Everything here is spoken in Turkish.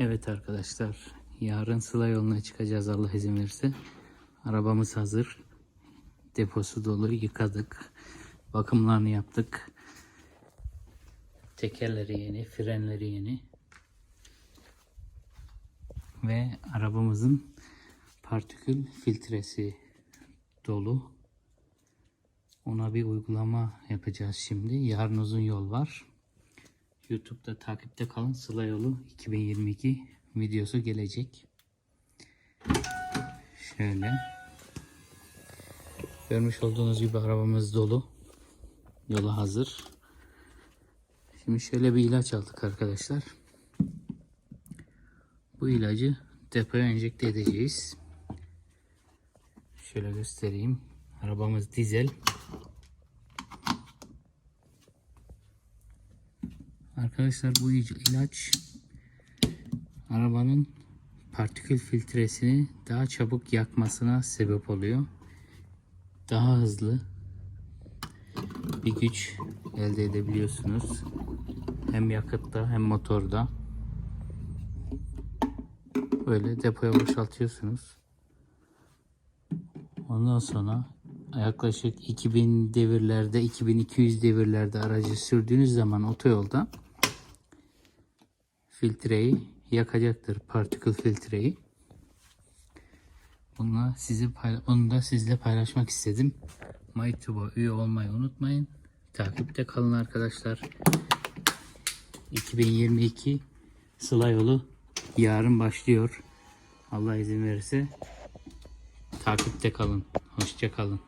Evet arkadaşlar, yarın Sıla yoluna çıkacağız Allah izin verirse. Arabamız hazır. Deposu dolu, yıkadık. Bakımlarını yaptık. Tekerleri yeni, frenleri yeni. Ve arabamızın partikül filtresi dolu. Ona bir uygulama yapacağız şimdi. Yarın uzun yol var. YouTube'da takipte kalın. Sıla Yolu 2022 videosu gelecek. Şöyle. Görmüş olduğunuz gibi arabamız dolu. Yola hazır. Şimdi şöyle bir ilaç aldık arkadaşlar. Bu ilacı depoya enjekte edeceğiz. Şöyle göstereyim. Arabamız dizel. Arkadaşlar bu ilaç arabanın partikül filtresini daha çabuk yakmasına sebep oluyor. Daha hızlı bir güç elde edebiliyorsunuz. Hem yakıtta hem motorda. Böyle depoya boşaltıyorsunuz. Ondan sonra yaklaşık 2000 devirlerde 2200 devirlerde aracı sürdüğünüz zaman otoyolda filtreyi yakacaktır. Partikül filtreyi. Bunu, sizi, onu da sizle paylaşmak istedim. MyTube'a üye olmayı unutmayın. Takipte kalın arkadaşlar. 2022 Sıla yolu yarın başlıyor. Allah izin verirse takipte kalın. Hoşça kalın.